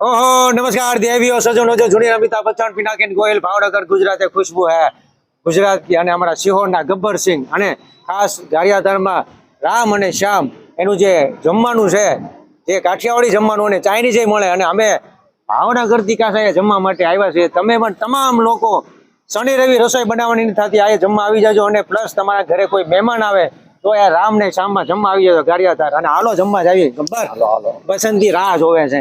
ઓહો નમસ્કાર દેવીઓ સજનો જો જોડી અમિતાભ બચ્ચન પિનાકીન ગોયલ ભાવનગર ગુજરાતે ખુશ્બુ હે. ગુજરાત અને અમારા સિહોરના ગબ્બરસિંહ અને ખાસ ગારિયાધારમાં રામ અને શ્યામ એનું જે જમવાનું છે જે કાઠિયાવાડી જમવાનું અને ચાઇનીઝ મળે અને અમે ભાવનગરથી કાંસા જમવા માટે આવ્યા છીએ. તમે પણ તમામ લોકો શનિ રવિ રસોઈ બનાવવાની થતી આ જમવા આવી જાજો અને પ્લસ તમારા ઘરે કોઈ મહેમાન આવે તો એ રામ ને શ્યામમાં જમવા આવી જાજો ગારિયાધાર. અને હાલો જમવા જ આવીએ. ગબ્બર પસંદગી રાહ જોવે છે.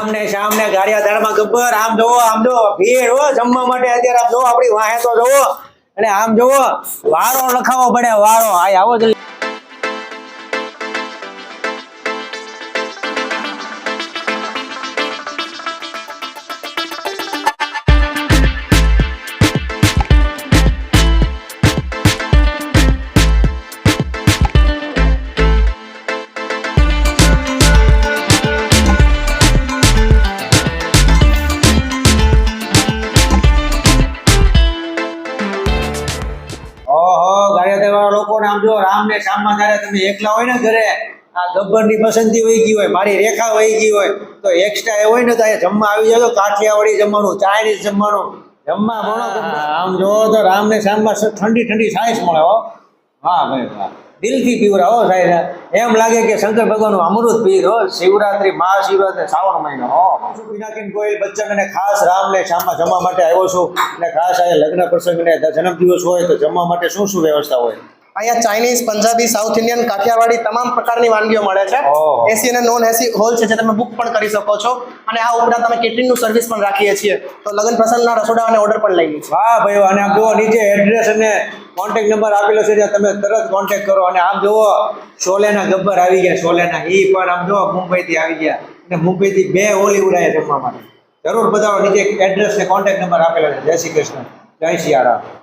રામ ને શ્યામ ને ગાડિયા ધારમાં ગબ્બર. આમ જોવો, આમ જો ભીડ હો, જમવા માટે અત્યારે આમ જોવો, આપણી વાહે તો જોવો. અને આમ જોવો, વારો લખાવો પડે, વારો. આ આવો જ લોકોને આમ જો રામ ને શ્યામમાં જ્યારે તમે એકલા હોય ને ઘરે આ ગબ્બરની પસંદગી વહી ગઈ હોય મારી રેખા વહી ગઈ હોય તો એક્સ્ટ્રા એ હોય ને તો અહીંયા જમવા આવી જાય તો કાઠિયાવાડી જમવાનું ચાઇનીઝ જમવાનું જમવા ભણો આમ જોવો તો રામ ને શ્યામમાં માં ઠંડી ઠંડી સાઈસ મળે હો. હા ભાઈ વાહ. દિલથી પીવરા હો સાહેબ. એમ લાગે કે શંકર ભગવાનનું અમૃત પીર હો. શિવરાત્રી મહાશિવરાત્રી શ્રાવણ મહિનો હો. પિનાકીન ગોયલ બચ્ચન અને ખાસ રામ ને શ્યામમાં જમવા માટે આવ્યો છું. અને ખાસ આ લગ્ન પ્રસંગ ને જન્મદિવસ હોય તો જમવા માટે શું શું વ્યવસ્થા હોય? અહીંયા Chinese Punjabi South Indian Kathiyawadi તમામ પ્રકારની વાનગીઓ મળે છે. એસી અને નોન એસી હોલ છે જે તમે બુક પણ કરી શકો છો. અને આ ઉપરાંત અમે કેટરિંગનું સર્વિસ પણ રાખીએ છીએ. તો લગ્ન પ્રસંગના રસોડા અને ઓર્ડર પણ લઈએ છીએ. હા ભાઈ અને આમ જુઓ નીચે એડ્રેસ અને કોન્ટેક્ટ નંબર આપેલો છે જ્યાં તમે તરત કોન્ટેક્ટ કરો. અને આમ જુઓ શોલેના ગબ્બર આવી ગયા શોલેના. એ પણ આમ જુઓ મુંબઈથી આવી ગયા. અને મુંબઈથી બે ઓલી ઉડાય જમવા માટે જરૂર બતાવો નીચે એડ્રેસ ને કોન્ટેક્ટ નંબર આપેલો છે. જય શ્રી કૃષ્ણ. જય સિયારામ